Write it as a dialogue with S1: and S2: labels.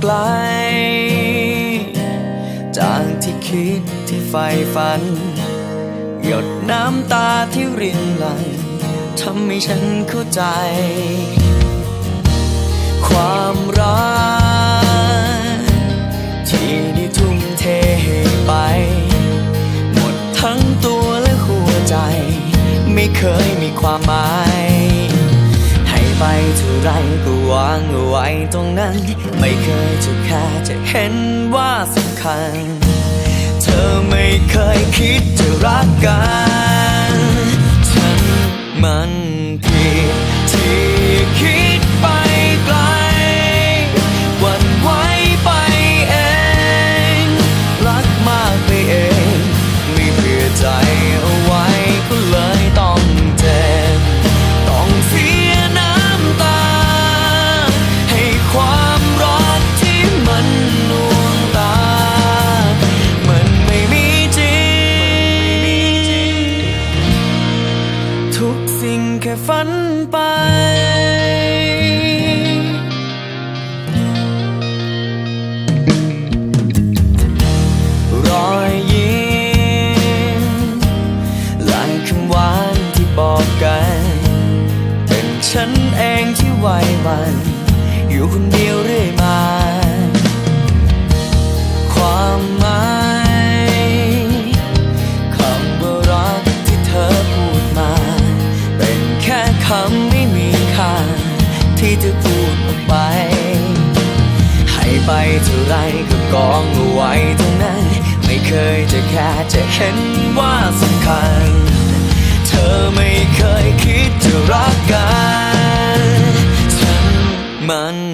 S1: ไกล จากที่คิดที่ใฝ่ฝัน หยดน้ำตาที่รินไหลทำให้ฉันเข้าใจ ความรักที่ได้ทุ่มเทไป หมดทั้งตัวและหัวใจ ไม่เคยมีความหมาย ไปเท่าไรก็วางเอาไว้ตรงนั้น ไม่เคยจะแค่จะเห็นว่าสำคัญ เธอไม่เคยคิดจะรักกัน ฉันมันผิดที่คิด ฝันไป รอยยิ้มหลังคำหวานที่บอกกัน เป็นฉันเองที่ไหวหวัน อยู่คนเดียวเรื่อยมา ที่จะพูดออกไป ให้ไปเท่าไรก็กองเอาไว้ตรงนั้น ไม่เคยจะแค่จะเห็นว่าสำคัญ เธอไม่เคยคิดจะรักกัน ฉันมัน